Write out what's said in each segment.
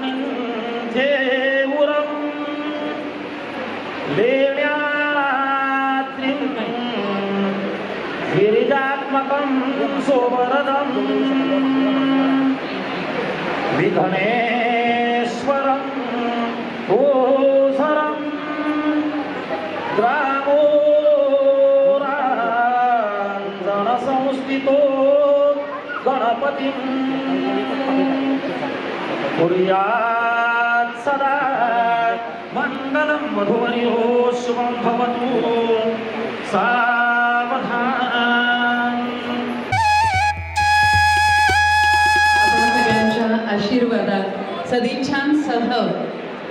चिन्तामणिं देवुरम् लेण्याद्रिं गिरिजात्मकं सोवरदम् विघ्नेश्वरं ओसरं ग्रामोराञ्जनसंस्थितो गणपतिम् कुर्यात् सदा मङ्गलं मधुवर्यो शुभं भवतु। सावधान। आशीर्वादात सदिच्छांसह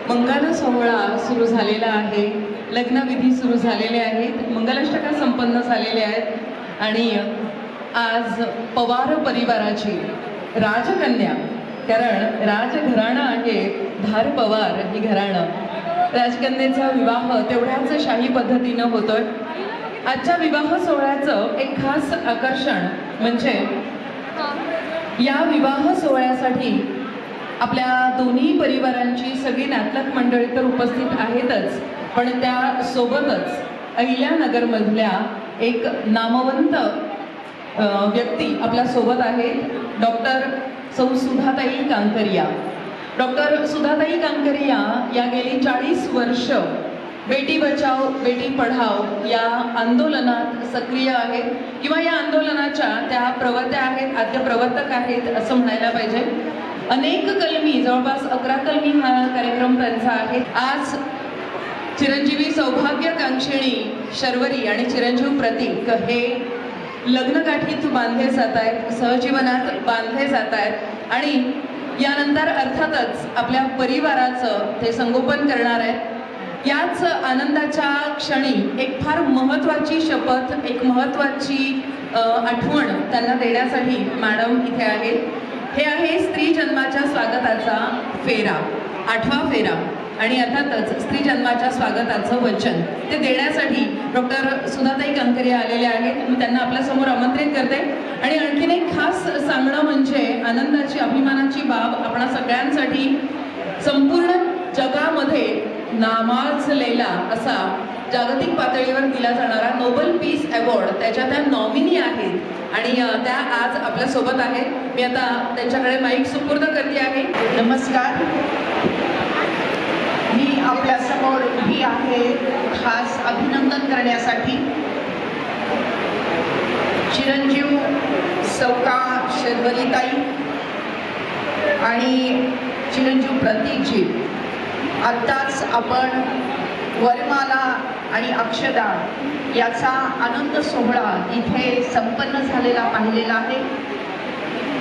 मंगल सोहळा सुरू झालेला आहे. लग्नविधी सुरू झालेले आहेत. मंगलाष्टका संपन्न झालेले आहेत. आणि आज पवार परिवाराची राजकन्या कारण राजघराणं आहे धार पवार ही घराणं. राजकन्येचा विवाह तेवढ्याच शाही पद्धतीनं होतोय. आजच्या विवाह सोहळ्याचं एक खास आकर्षण म्हणजे या विवाह सोहळ्यासाठी आपल्या दोन्ही परिवारांची सगळी नाटक मंडळी तर उपस्थित आहेतच पण त्या सोबतच अहिल्यानगरमधल्या एक नामवंत व्यक्ती आपल्यासोबत आहेत. डॉक्टर सौ सुधाताई कांकरिया. डॉक्टर सुधाताई कांकरिया या गेली चाळीस वर्ष बेटी बचाव बेटी पढाव या आंदोलनात सक्रिय आहेत. किंवा या आंदोलनाच्या त्या प्रवर्त्या आहेत आद्य प्रवर्तक आहेत असं म्हणायला पाहिजे. अनेक कलमी जवळपास अकरा कलमी हा कार्यक्रम त्यांचा आहे. आज चिरंजीवी सौभाग्यकांक्षिणी शर्वरी आणि चिरंजीव प्रतीक हे लग्नगाठीत बांधले जात आहेत सहजीवनात बांधले जात आहेत आणि यानंतर अर्थातच आपल्या परिवाराचं ते संगोपन करणार आहेत. याच आनंदाच्या क्षणी एक फार महत्त्वाची शपथ एक महत्त्वाची आठवण त्यांना देण्यासाठी मॅडम इथे आहे हे आहे स्त्री जन्माच्या स्वागताचा फेरा. आठवा फेरा. आणि अर्थातच स्त्री जन्माच्या स्वागताचं वचन. ते देण्यासाठी डॉक्टर सुधाताई कंकरे आलेले आहेत. मी त्यांना आपल्यासमोर आमंत्रित करते. आणि आणखीन एक खास सांगणं म्हणजे आनंदाची अभिमानाची बाब आपण सगळ्यांसाठी संपूर्ण जगामध्ये नामाजलेला असा जागतिक पातळीवर दिला जाणारा नोबल पीस अवॉर्ड त्याच्या त्या नॉमिनी आहेत. आणि त्या आज आपल्यासोबत आहेत. मी आता त्यांच्याकडे माईक सुपूर्द करते आहे. नमस्कार. मी समोर उभी आहे खास अभिनंदन करण्यासाठी. चिरंजीव सौका शर्वरीताई आणि चिरंजीव प्रतीकजी. आत्ताच आपण वरमाला आणि अक्षदा याचा आनंद सोहळा इथे संपन्न झालेला पाहिलेला आहे.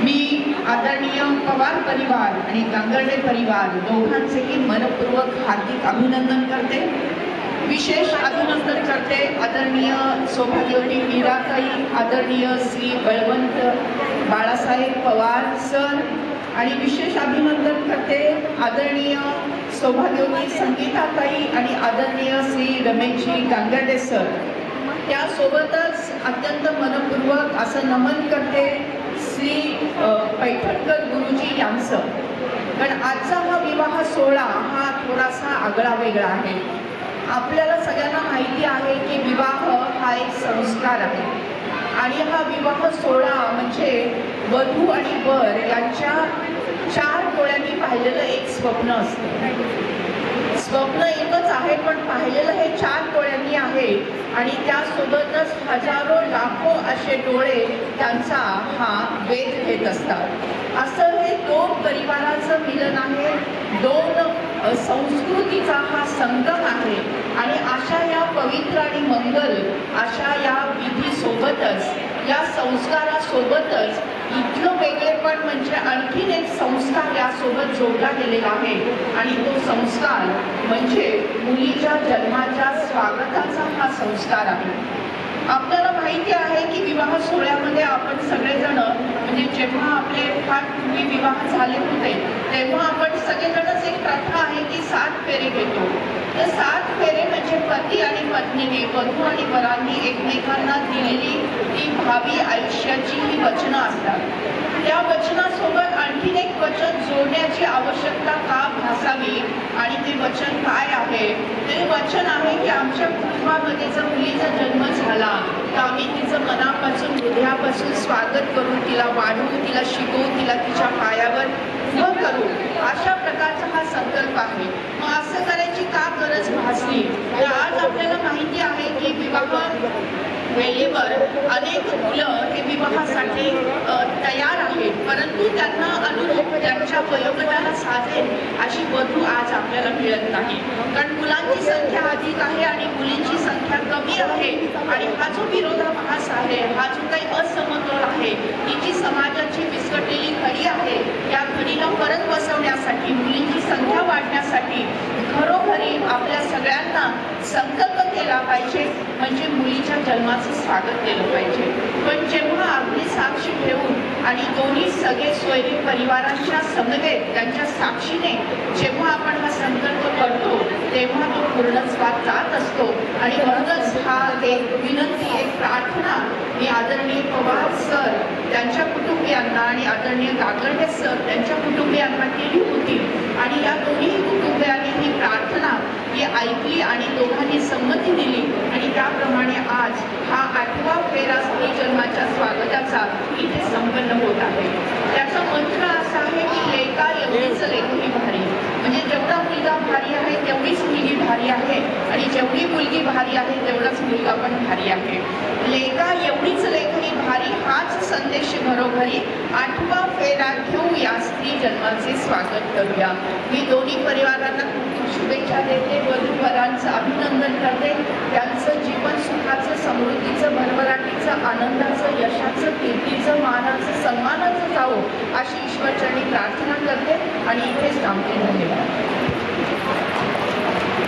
मी आदरणीय पवार परिवार आणि गांगर्डे परिवार दोघांचेही मनपूर्वक हार्दिक अभिनंदन करते. विशेष अभिनंदन करते आदरणीय सौभाग्यवती मीराताई आदरणीय श्री बळवंत बाळासाहेब पवार सर आणि विशेष अभिनंदन करते आदरणीय सौभाग्यवती संगीताताई आणि आदरणीय श्री रमेशजी गांगर्डे सर. त्यासोबतच अत्यंत मनपूर्वक असं नमन करते श्री पैठणकर गुरुजी यांचं. कारण आजचा हा विवाह सोहळा हा थोडासा आगळा वेगळा आहे. आपल्याला सगळ्यांना माहिती आहे की विवाह हा एक संस्कार आहे. आणि हा विवाह सोहळा म्हणजे वधू आणि वर यांच्या चार डोळ्यांनी पाहिलेलं एक स्वप्न असतं. स्वप्न एकच आहे पण पाहिलेलं हे चार डोळ्यांनी आहे. आणि त्यासोबतच हजारो लाखो असे डोळे त्यांचा हा वेध घेत असतात. असं हे दोन परिवाराचं मिलन आहे. दोन संस्कृतीचा हा संगम आहे. आणि अशा या पवित्र आणि मंगल अशा या विधीसोबतच या संस्कारासोबतच इथलं वेगळेपण म्हणजे आणखीन एक संस्कार यासोबत जोडला गेलेला आहे. आणि तो संस्कार म्हणजे मुलीच्या जन्माच्या स्वागताचा हा संस्कार आहे. आपल्याला माहिती आहे की विवाह सोहळ्यामध्ये आपण सगळेजण म्हणजे जेव्हा आपले फार पूर्वी विवाह झाले होते तेव्हा आपण सगळेजणच एक प्रथा आहे की सात फेरे घेतो. ते सात फेरे म्हणजे पती आणि पत्नीने. वधू आणि वरांनी एकमेकांना दिलेली ती भावी आयुष्याची ही वचनं असतात. त्या वचनासोबत आणखीन एक वचन जोडण्याची आवश्यकता का भासावी आणि ते वचन काय आहे? ते वचन आहे की आमच्या कुटुंबामध्ये जर मुलीचा जन्म झाला तर आम्ही तिचं मनापासून हृदयापासून स्वागत करू तिला वाढवू तिला शिकवू तिला तिच्या पायावर उभं करू अशा प्रकारचा हा संकल्प आहे. मग असं करायची का गरज भासली? तर आज आपल्याला माहिती आहे की विवाह वेळेवर अनेक मुलं हे विवाहासाठी तयार आहेत. परंतु त्यांना अनुरूप त्यांच्या वयोगटाला साधेल अशी वधू आज आपल्याला मिळत नाही. कारण मुलांची संख्या अधिक आहे आणि मुलींची संख्या कमी आहे. आणि हा जो विरोधाभास आहे हा जो काही असमतोल आहे ही जी समाजाची विस्कटलेली खरी आहे या घडीला परत बसवण्यासाठी मुलींची संख्या वाढण्यासाठी खरोखरी आपल्या सगळ्यांना संकल्प केला पाहिजे म्हणजे मुलीच्या जन्माचं स्वागत केलं पाहिजे. पण जेव्हा आपली साक्षी ठेवून आणि दोन्ही सगळे सोयरी परिवारांच्या समवेत त्यांच्या साक्षीने जेव्हा आपण हा संकल्प करतो तेव्हा तो पूर्णस्वाद जात असतो. आणि म्हणूनच हा एक विनंती एक प्रार्थना मी आदरणीय पवार सर त्यांच्या कुटुंबियांना आणि आदरणीय गागर्डे सर त्यांच्या कुटुंबियांना केली होती. आणि या दोन्ही कुटुंबियांनी ही प्रार्थना ही ऐकली आणि दोघांनी संमती दिली आणि त्याप्रमाणे आज हा आठवा फेरा स्त्री जन्माच्या स्वागताचा इथे संपन्न होत आहे. त्याचा मंत्र असा आहे की लेका एवढीच लेखही भारी. म्हणजे जेवढा मुलगा भारी आहे तेवढीच मुलगी भारी आहे आणि जेवढी मुलगी भारी आहे तेवढाच मुलगा पण भारी आहे. लेका एवढीच लेखनी भारी हाच संदेश घरोघरी. आठवा फेरा घेऊया स्त्री जन्माचे स्वागत करूया. मी दोन्ही परिवारांना शुभेच्छा देते. वधूवरांचं अभिनंदन करते. त्यांचं जीवन सुखाचं समृद्धीचं भरभराटीचं आनंदाचं यशाचं कीर्तीचं मानाचं सन्मानाचं जावो अशी ईश्वरचरणी प्रार्थना करते आणि इथेच थांबते. धन्यवाद.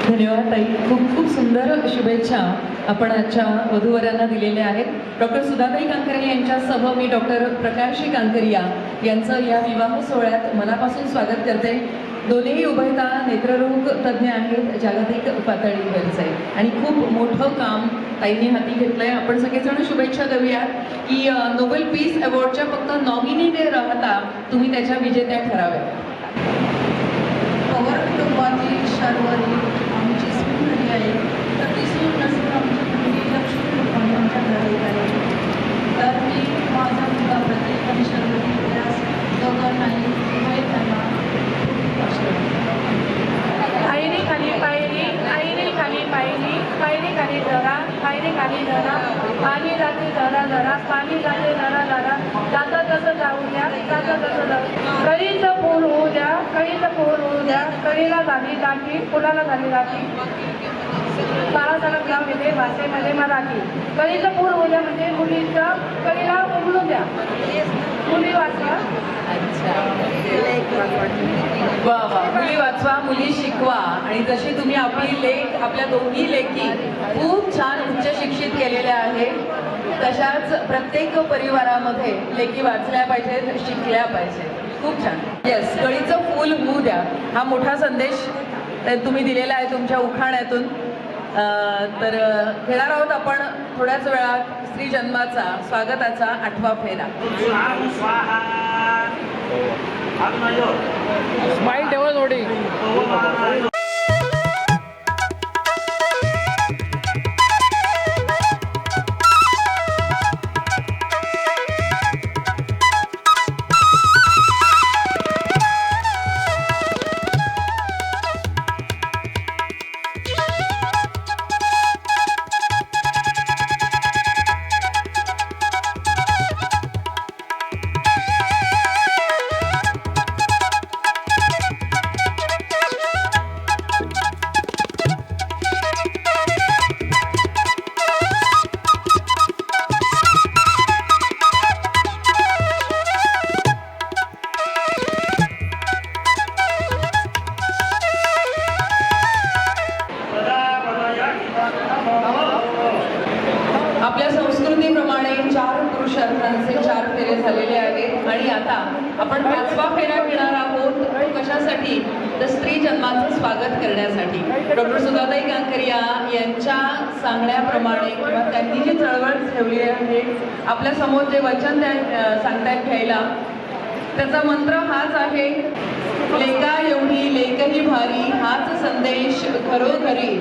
धन्यवाद ताई. खूप खूप सुंदर शुभेच्छा आपण आजच्या वधूवरांना दिलेल्या आहेत. डॉक्टर सुधाताई कांकरे यांच्यासह मी डॉक्टर प्रकाशी कांकरिया यांचं या विवाह सोहळ्यात मनापासून स्वागत करते. दोन्ही उभयता नेत्ररोग तज्ज्ञ आहेत जागतिक पातळीवरचे. आणि खूप मोठं काम ताईंनी हाती घेतलं आहे आपण सगळेजण शुभेच्छा देऊयात की नोबेल पीस अवॉर्डच्या फक्त नॉमिनीने राहता तुम्ही त्याच्या विजेत्या ठराव्या पवार कुटुंबाची शर्वरी आमची सून घरी आहे. तर ती सून नसून आमची मुलगी लक्ष्मी आमच्या घरी आहे. तर मी माझा मुलगा प्रत्येक आणि शर्वरी त्यास दोघांनाही उभय त्यांना खूप आशीर्वाद पायरी खाली पायरी पायरी खाली पायरी पायरी खाली जरा पायरी खाली धरा पाणी जाते धरा धरा पाणी जाते धरा धरा. जाता तसं जाऊ द्या जाता तसं जाऊ कळीचं फूल होऊ द्या कळीचं फूल होऊ द्या. कळीला झाली दाटी फुलाला झाली दाटी बाळासाहेब गाव येते भाषेमध्ये मराठी. कळीचं पूर होऊ द्या म्हणजे मुलीचं कळीला उमलू द्या. मुली वाचवा. वा वा. मुली वाचवा मुली शिकवा. आणि जशी तुम्ही आपली लेख आपल्या दोन्ही लेखी खूप छान उच्च शिक्षित केलेल्या आहेत तशाच प्रत्येक परिवारामध्ये लेखी वाचल्या पाहिजेत शिकल्या पाहिजेत खूप छान. येस कळीचं फूल होऊ द्या. हा मोठा संदेश तुम्ही दिलेला आहे तुमच्या उखाण्यातून. तर घेणार आहोत आपण थोड्याच वेळात स्त्री जन्माचा स्वागताचा आठवा फेरा. स्माईल ठेवा थोडी जन्माचं स्वागत करण्यासाठी. डॉक्टर सुधाताई कांकरिया यांच्या सांगण्याप्रमाणे किंवा त्यांनी जी चळवळ ठेवली आहे आपल्यासमोर जे वचन त्या सांगतायत घ्यायला त्याचा मंत्र हाच आहे लेका एवढी लेकही भारी हाच संदेश घरोघरी.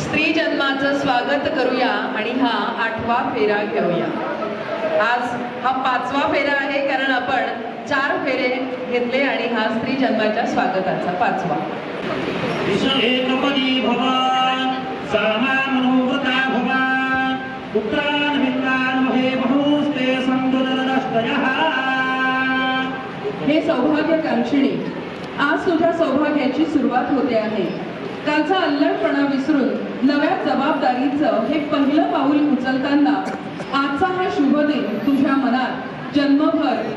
स्त्री जन्माचं स्वागत करूया आणि हा आठवा फेरा घेऊया. आज हा पाचवा फेरा आहे कारण आपण चार फेरे घेतले आणि हा स्त्री जन्माच्या स्वागताचा पाचवा. हे सौभाग्यकांक्षिणी आज तुझ्या सौभाग्याची सुरुवात होते आहे. कालचा अल्लडपणा विसरून नव्या जबाबदारीचं हे पहिलं पाऊल उचलताना आजचा हा शुभ दिन तुझ्या मनात जन्मभर आहे.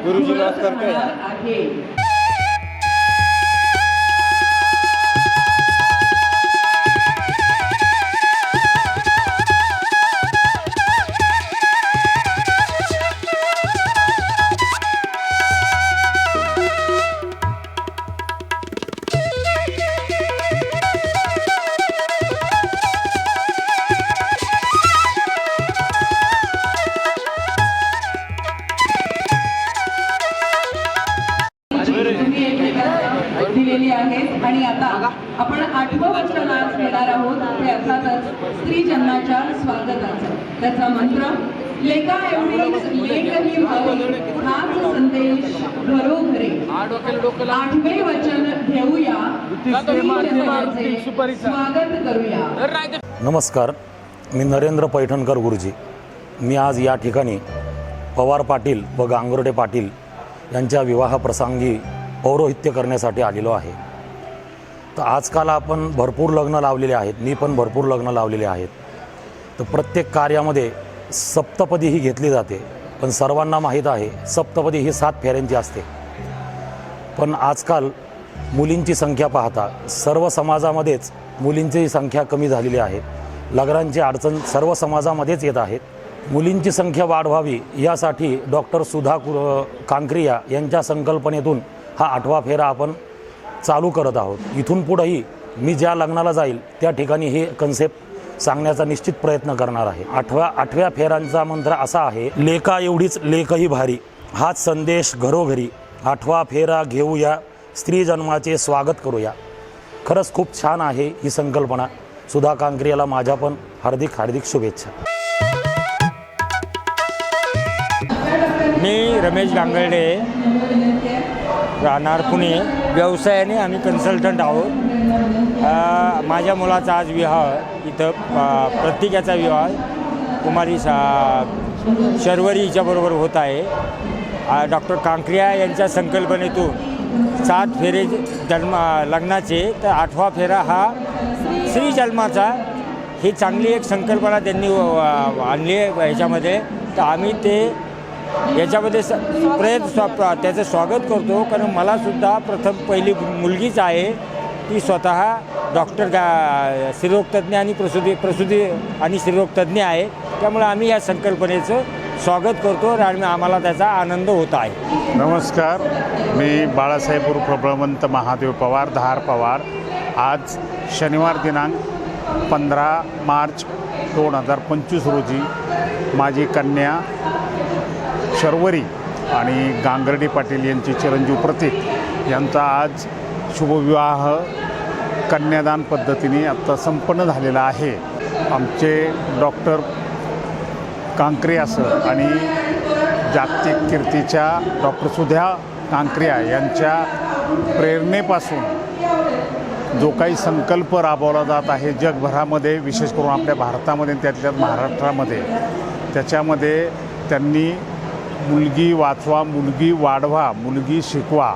संदेश घरोघरी. आठवे वचन घेऊया स्वागत करूया. नमस्कार मी नरेंद्र पैठणकर गुरुजी. मी आज या ठिकाणी पवार पाटील व गांगुर्डे पाटील यांच्या विवाहप्रसंगी पौरोहित्य करण्यासाठी आलेलो आहे. तर आजकाल आपण भरपूर लग्न लावलेले आहेत. मी पण भरपूर लग्न लावलेले आहेत. तर प्रत्येक कार्यामध्ये सप्तपदी ही घेतली जाते. पण सर्वांना माहीत आहे सप्तपदी ही सात फेऱ्यांची असते. पण आजकाल मुलींची संख्या पाहता सर्व समाजामध्येच मुलींची संख्या कमी झालेली आहे. लग्नांची अडचण सर्व समाजामध्येच येत आहेत मुलींची संख्या वाढवावी यासाठी डॉक्टर सुधा कु- कांक्रिया यांच्या संकल्पनेतून हा आठवा फेरा आपण चालू करत आहोत. इथून पुढंही मी ज्या लग्नाला जाईल त्या ठिकाणी हे कन्सेप्ट सांगण्याचा निश्चित प्रयत्न करणार आहे. आठव्या आठव्या फेरांचा मंत्र असा आहे लेखा एवढीच लेखही भारी. हाच संदेश घरोघरी. आठवा फेरा घेऊया. स्त्री जन्माचे स्वागत करूया. खरंच खूप छान आहे ही संकल्पना. सुधा कांक्रियाला माझ्या पण हार्दिक हार्दिक शुभेच्छा. मी रमेश गांगर्डे राहणार पुणे. व्यवसायाने आम्ही कन्सल्टंट आहोत. माझ्या मुलाचा आज विवाह इथं प्रत्येकाचा विवाह कुमारी सा शर्वरी हिच्याबरोबर होत आहे. डॉक्टर कांकरिया यांच्या संकल्पनेतून सात फेरे जन्म लग्नाचे तर आठवा फेरा हा स्त्री जन्माचा. ही चांगली एक संकल्पना त्यांनी आणली आहे ह्याच्यामध्ये तर आम्ही ते याच्यामध्ये स प्रयत्न स्वा त्याचं स्वागत करतो. कारण मलासुद्धा प्रथम पहिली मुलगीच आहे. ती स्वतः डॉक्टर गा स्त्रीरोगतज्ञ आणि प्रसूती प्रसूती आणि स्त्रीरोगतज्ञ आहे. त्यामुळे आम्ही या संकल्पनेचं स्वागत करतो आणि आम्हाला त्याचा आनंद होत आहे. नमस्कार. मी बाळासाहेब उर्फ प्रबळवंत महादेव पवार धार पवार. आज शनिवार दिनांक पंधरा मार्च दोन हजार पंचवीस रोजी माझी कन्या शर्वरी आणि गांगर्डे पाटील यांचे चिरंजीव प्रतीक यांचा आज शुभविवाह कन्यादान पद्धतीने आत्ता संपन्न झालेला आहे. आमचे डॉक्टर कांक्रिया सर आणि जागतिक कीर्तीच्या डॉक्टर सुध्या कांक्रिया यांच्या प्रेरणेपासून जो काही संकल्प राबवला जात आहे जगभरामध्ये विशेष करून आपल्या भारतामध्ये त्यातल्या महाराष्ट्रामध्ये त्याच्यामध्ये त्यांनी मुलगी वाचवा मुलगी वाढवा मुलगी शिकवा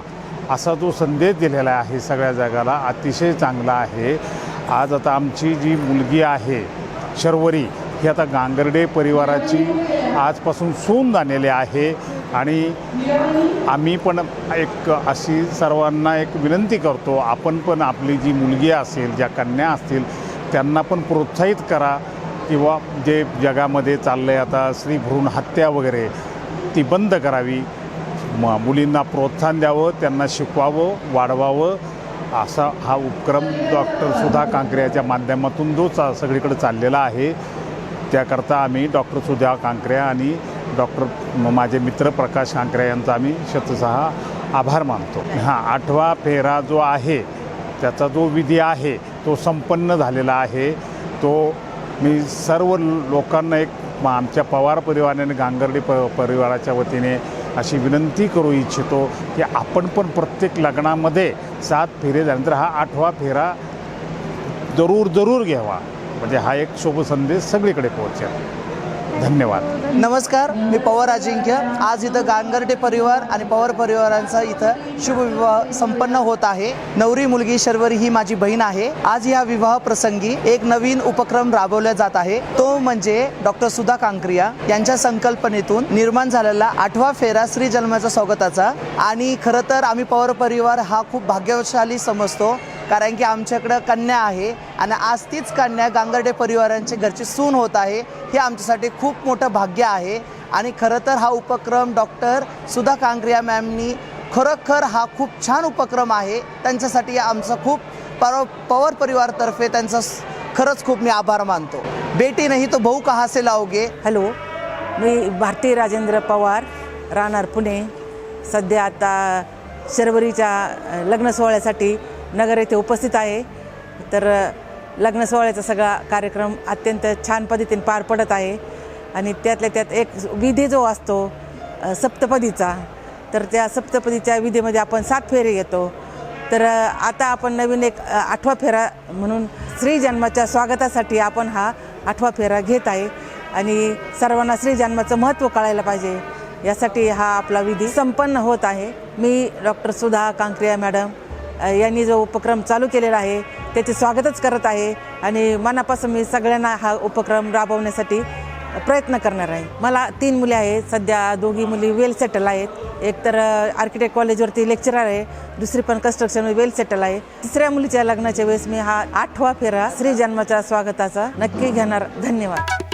असा जो संदेश दिलेला आहे सगळ्या जगाला अतिशय चांगला आहे. आज आता आमची जी मुलगी आहे शर्वरी ही आता गांगर्डे परिवाराची आजपासून सून झालेली आहे. आणि आम्ही पण एक अशी सर्वांना एक विनंती करतो आपण पण आपली जी मुलगी असेल ज्या कन्या असतील त्यांना पण प्रोत्साहित करा. किंवा जे जगामध्ये चाललं आहे आता स्त्री भ्रूण हत्या वगैरे ती बंद करावी. म मुलींना प्रोत्साहन द्यावं त्यांना शिकवावं वाढवावं असा हा उपक्रम डॉक्टर सुधा कांकरे याच्या माध्यमातून जो चा सगळीकडे चाललेला आहे. त्याकरता आम्ही डॉक्टर सुधा कांकरे आणि डॉक्टर माझे मित्र प्रकाश कांकरे यांचा आम्ही शतशः आभार मानतो. हां आठवा फेरा जो आहे त्याचा जो विधी आहे तो संपन्न झालेला आहे. तो मी सर्व लोकांना एक आमच्या पवार परिवाराने गांगर्डी प परिवाराच्या वतीने अशी विनंती करू इच्छितो की आपण पण प्रत्येक लग्नामध्ये सात फेरे झाल्यानंतर हा आठवा फेरा जरूर जरूर घ्यावा. म्हणजे हा एक शुभ संदेश सगळीकडे पोहोचेल. धन्यवाद. नमस्कार मी पवार अजिंक्य आज इथं गांगर्डे परिवार आणि पवार परिवारांचा इथं शुभविवाह संपन्न होत आहे. नवरी मुलगी शर्वरी ही माझी बहीण आहे. आज या विवाह प्रसंगी एक नवीन उपक्रम राबवला जात आहे. तो म्हणजे डॉक्टर सुधा कांक्रिया यांच्या संकल्पनेतून निर्माण झालेला आठवा फेरा श्री जन्माच्या स्वागताचा. आणि खरं तर आम्ही पवार परिवार हा खूप भाग्यशाली समजतो. कारण की आमच्याकडं कन्या आहे आणि आज तीच कन्या गांगर्डे परिवारांची घरची सून होत आहे हे आमच्यासाठी खूप मोठं भाग्य आहे. आणि खरं तर हा उपक्रम डॉक्टर सुधा कांग्रिया मॅमनी खरोखर हा खूप छान उपक्रम आहे. त्यांच्यासाठी आमचा खूप पर पवार परिवारतर्फे त्यांचा खरंच खूप मी आभार मानतो. बेटी नाही तो भाऊ कहा से लावगे? हॅलो मी भारती राजेंद्र पवार राहणार पुणे. सध्या आता शर्वरीच्या लग्न सोहळ्यासाठी नगर येथे उपस्थित आहे. तर लग्न सोहळ्याचा सगळा कार्यक्रम अत्यंत छान पद्धतीने पार पडत आहे. आणि त्यातल्या त्यात एक विधी जो असतो सप्तपदीचा तर त्या सप्तपदीच्या विधीमध्ये आपण सात फेरे घेतो. तर आता आपण नवीन एक आठवा फेरा म्हणून श्री जन्माच्या स्वागतासाठी आपण हा आठवा फेरा घेत आहे. आणि सर्वांना श्री जन्माचं महत्त्व कळायला पाहिजे. यासाठी हा आपला विधी संपन्न होत आहे. मी डॉक्टर सुधा कांक्रिया मॅडम यांनी जो उपक्रम चालू केलेला आहे त्याचे स्वागतच करत आहे आणि मनापासून मी सगळ्यांना हा उपक्रम राबवण्यासाठी प्रयत्न करणार आहे. मला तीन मुले आहेत सध्या दोघी मुली वेल सेटल आहेत. एक तर आर्किटेक्ट कॉलेजवरती लेक्चरर आहे दुसरी पण कन्स्ट्रक्शन वेल सेटल आहे. तिसऱ्या मुलीच्या लग्नाच्या वेळेस मी हा आठवा फेरा श्री जन्माच्या स्वागताचा नक्की घेणार. धन्यवाद.